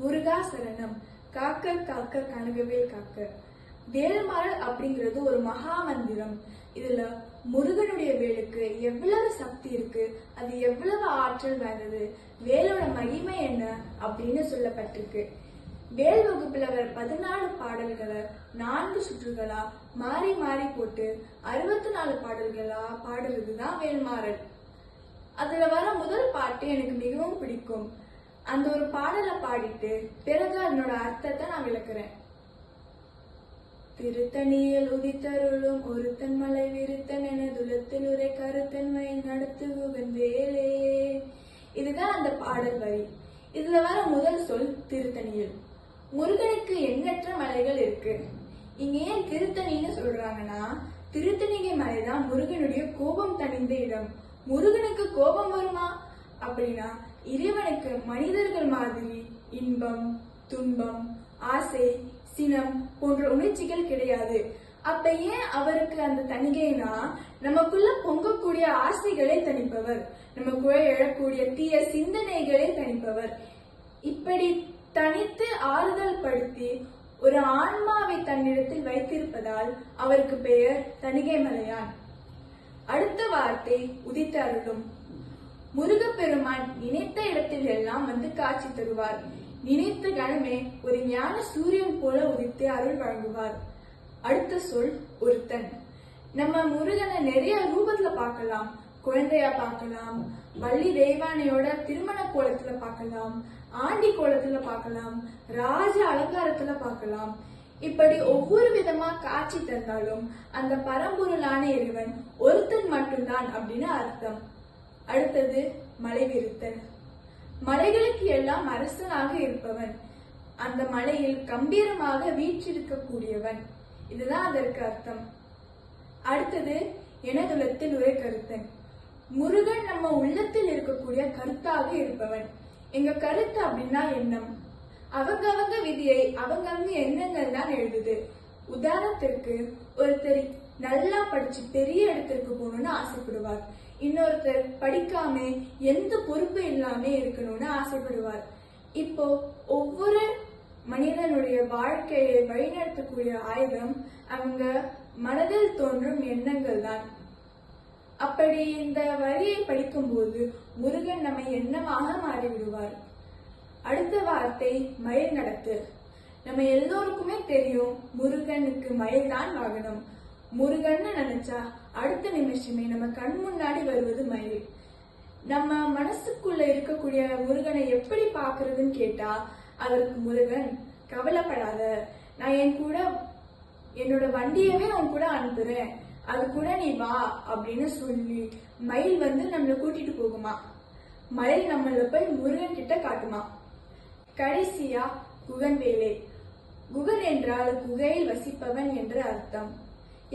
முருகா சரணம் காக்க காக்க கனகவேல் காக்க வேல்மாறல் அப்படிங்கிறது ஒரு மகா மந்திரம். இதுல முருகனுடைய வேலுக்கு எவ்வளவு சக்தி இருக்கு அது எவ்வளவு ஆற்றல் வாய்ந்தது வேலோட மகிமை என்ன அப்படின்னு சொல்லப்பட்டிருக்கு. வேல் வகுப்புல வர பதினாலு பாடல்களை நான்கு சுற்றுகளா மாறி மாறி போட்டு அறுபத்தி நாலு பாடல்களா பாடுறதுதான் வேல்மாறல். அதுல வர முதல் பாட்டு எனக்கு மிகவும் பிடிக்கும். அந்த ஒரு பாடலை பாடிட்டு பிறகு அதனோட அர்த்தத்தை நான் விளக்குறேன். திருத்தணியில் உதித்தருளும் ஒருத்தன் மலை விருத்தன் என துலத்தில் உரை கருத்தன்மை நடத்துகுவன் வேலே. இதுதான் அந்த பாடல் வரி. இதுல வர முதல் சொல் திருத்தணியில். முருகனுக்கு எண்ணற்ற மலைகள் இருக்கு. இங்க ஏன் திருத்தணின்னு சொல்றாங்கன்னா திருத்தணிகை மலைதான் முருகனுடைய கோபம் தணிந்த இடம். முருகனுக்கு கோபம் வருமா? அப்படின்னா இறைவனுக்கு மனிதர்கள் மாதிரி இன்பம் துன்பம் ஆசை சினம் போன்ற உணர்ச்சிகள் கிடையாது. அப்ப ஏன் அவருக்கு அந்த தணிகைனா நமக்குள்ள பொங்கக்கூடிய ஆசைகளை தணிப்பவர். நமக்குள்ள எழக்கூடிய தீய சிந்தனைகளை தணிப்பவர். இப்படி தனித்து ஆறுதல் படுத்தி ஒரு ஆன்மாவை தன்னிடத்தில் வைத்திருப்பதால் அவருக்கு பெயர் தணிகை மலையான். அடுத்த வார்த்தை உதித்த அருளும் முருகப்பெருமான் நினைத்த இடத்தில் எல்லாம் வந்து காட்சி தருவார். நினைத்த கணமே ஒரு ஞான சூரியன் போல உதித்து அருள் வழங்குவார். அடுத்த சொல் ஒருத்தன். நம்ம முருகனை நிறைய ரூபத்துல பார்க்கலாம். குழந்தையா பார்க்கலாம். வள்ளி தெய்வானையோட திருமண கோலத்துல பார்க்கலாம். ஆண்டி கோலத்துல பார்க்கலாம். ராஜ அலங்காரத்துல பார்க்கலாம். இப்படி ஒவ்வொரு விதமா காட்சி தந்தாலும் அந்த பரம்பொருளான இறைவன் ஒருத்தன் மட்டும்தான் அப்படின்னு அர்த்தம். அடுத்தது மலைவிருத்தன். மலைகளுக்கு எல்லாம் அரசனாக இருப்பவன். அந்த மலையில் கம்பீரமாக வீற்றிருக்கக்கூடியவன். இதுதான் அதற்கு அர்த்தம். அடுத்தது எனதுலத்தில் ஒரு கருத்தன். முருகன் நம்ம உள்ளத்தில் இருக்கக்கூடிய கருத்தாக இருப்பவன். எங்க கருத்து அப்படின்னா எண்ணம். அவங்க அவங்க விதியை அவங்க எண்ணங்கள் தான் எழுதுது. உதாரணத்திற்கு ஒருத்தர் நல்லா படிச்சு பெரிய இடத்திற்கு போகணும்னு ஆசைப்படுவார். இன்னொருத்தர் படிக்காம எந்த பொறுப்பு இல்லாம இருக்கணும்னு ஆசைப்படுவார். இப்போ ஒவ்வொரு மனிதனுடைய வாழ்க்கையை வழிநடத்தக்கூடிய ஆயுதம் அவங்க மனதில் தோன்றும் எண்ணங்கள் தான். அப்படி இந்த வரியை படிக்கும்போது முருகன் நம்மை என்னவாக மாறிவிடுவார்? அடுத்த வார்த்தை மயில் நடத்து. நம்ம எல்லோருக்குமே தெரியும் முருகனுக்கு மயில் தான் வாகனம். முருகன்னு நினைச்சா அடுத்த நிமிஷமே நம்ம கண் முன்னாடி வருவது மயில் நம்ம மனசுக்குள்ள இருக்கக்கூடிய முருகனை எப்படி பாக்குறதுன்னு கேட்டா அதற்கு முருகன் கவலைப்படாத. நான் என் கூட என்னோட வண்டியவே உன் கூட அனுப்புறேன். அது கூட நீ வா அப்படின்னு சொல்லி மயில் வந்து நம்மளை கூட்டிட்டு போகுமா. மயில் நம்மள போய் முருகன் கிட்ட காட்டுமா. கடைசியா குகன் வேலை. குகன் என்றால் குகையில் வசிப்பவன் என்று அர்த்தம்.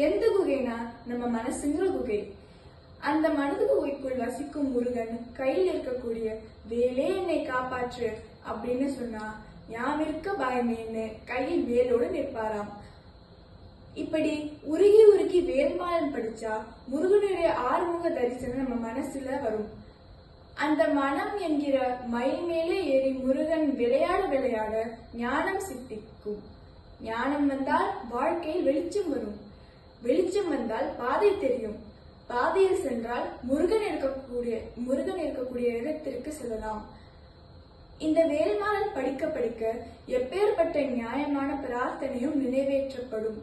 எந்த குகைனா நம்ம மனசுங்கிற குகை. அந்த மனது குகைக்குள் வசிக்கும் முருகன் கையில் இருக்கக்கூடிய வேலே என்னை காப்பாற்று அப்படின்னு சொன்னா யாமிருக்க பயமேன்னு கையில் வேலோடு நிற்பாராம். இப்படி உருகி உருகி வேல்மாலன் படிச்சா முருகனுடைய ஆறுமுக தரிசனம் நம்ம மனசுல வரும். அந்த மனம் என்கிற மயில் மேலே ஏறி முருகன் விளையாட விளையாட ஞானம் சித்திக்கும். ஞானம் வந்தால் வாழ்க்கையில் வெளிச்சம் வரும். வெளிச்சம் வந்தால் பாதை தெரியும். பாதையில் சென்றால் முருகன் இருக்கக்கூடிய முருகன் இருக்கக்கூடிய இடத்திற்கு செல்லலாம். இந்த வேல்மாறல் படிக்க படிக்க எப்பேற்பட்ட நியாயமான பிரார்த்தனையும் நிறைவேற்றப்படும்.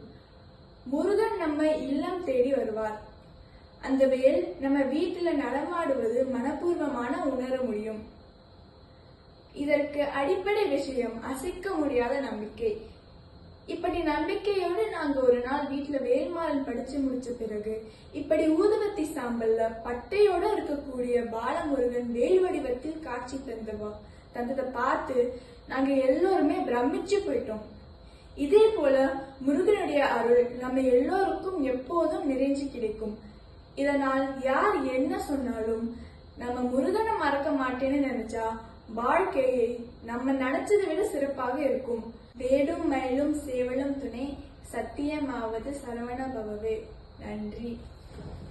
முருகன் நம்ம இல்லம் தேடி வருவார். அந்த வேல் நம்ம வீட்டில் நடமாடுவது மனப்பூர்வமான உணர முடியும். இதற்கு அடிப்படை விஷயம் அசைக்க முடியாத நம்பிக்கை. இப்படி நம்பிக்கையோடு நாங்க ஒரு நாள் வீட்டுல வேல்மாறன் படிச்சு முடிச்ச பிறகு இப்படி ஊதுவத்தி சாம்பல்ல பட்டையோட இருக்கக்கூடிய பாலமுருகன் வேல் வடிவத்தில் காட்சி தந்தவா தந்ததை பார்த்து நாங்க எல்லோருமே பிரமிச்சு போயிட்டோம். இதே போல முருகனுடைய அருள் நம்ம எல்லோருக்கும் எப்போதும் நிறைஞ்சு கிடைக்கும். இதனால் யார் என்ன சொன்னாலும் நம்ம முருகனை மறக்க மாட்டேன்னு நினைச்சா வாழ்க்கையை நம்ம நினைச்சதை விட சிறப்பாக இருக்கும். வேடும் மயிலும் சேவலும் துணை. சத்தியமாவது சரவண பவவே நன்றி.